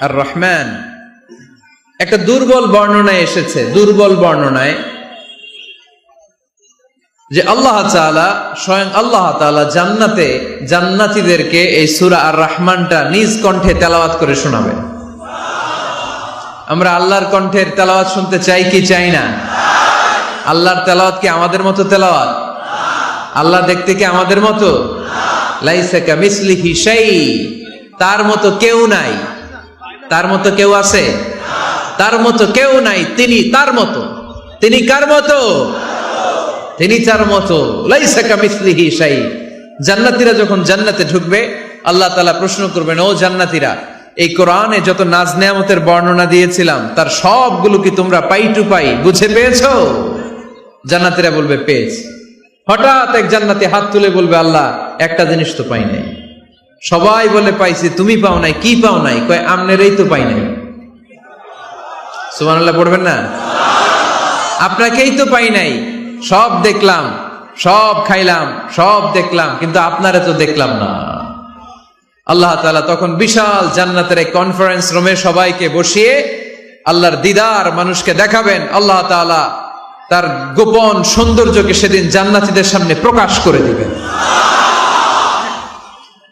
আর রহমান একটা দুর্বল বর্ণনায় এসেছে, দুর্বল বর্ণনায়, যে আল্লাহ তাআলা, স্বয়ং আল্লাহ তাআলা জান্নাতে জান্নাতীদেরকে এই সূরা আর রহমানটা নিজ কণ্ঠে তেলাওয়াত করে শোনাবেন আমরা আল্লাহর কণ্ঠের তেলাওয়াত শুনতে চাই কি চাই না? আল্লাহর তেলাওয়াত কি আমাদের মতো তেলাওয়াত? আল্লাহ দেখতে কি আমাদের মতো? লাইসা কামিসলিহি শাই তার মতো কেউ নাই। তার মতো কেউ আছে? তার মতো কেউ নাই। তিনি তার মতো। তিনি কার মতো? তিনি তার মতো। জান্নাতীরা যখন জান্নাতে ঢুকবে, আল্লাহ তালা প্রশ্ন করবেন, ও জান্নাতীরা, এই কোরআনে যত নাজ নেয়ামতের বর্ণনা দিয়েছিলাম, তার সবগুলো কি তোমরা পাই টু পাই? বুঝে পেয়েছ? জান্নাতীরা বলবে, পেয়েছি। হঠাৎ এক জান্নাতে হাত তুলে বলবে, আল্লাহ, একটা জিনিস তো পাই নাই। সবাই বলে পাইছে, তুমি পাও নাই, কি পাও নাই? কয়, আমনেরই তো পাই নাই। সুবহানাল্লাহ, পড়বেন না? আপনাকেই তো পাই নাই। সব দেখলাম, সব খাইলাম, সব দেখলাম, কিন্তু আপনারে তো দেখলাম না। আল্লাহ তাআলা তখন বিশাল জান্নাতের এক কনফারেন্স রুমে সবাইকে বসিয়ে আল্লাহর দিদার মানুষকে দেখাবেন। আল্লাহ তাআলা তার গোপন সৌন্দর্যকে সেদিন জান্নাতীদের সামনে প্রকাশ করে দিবেন।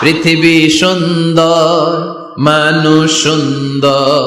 পৃথিবী সুন্দর মানুষ সুন্দর।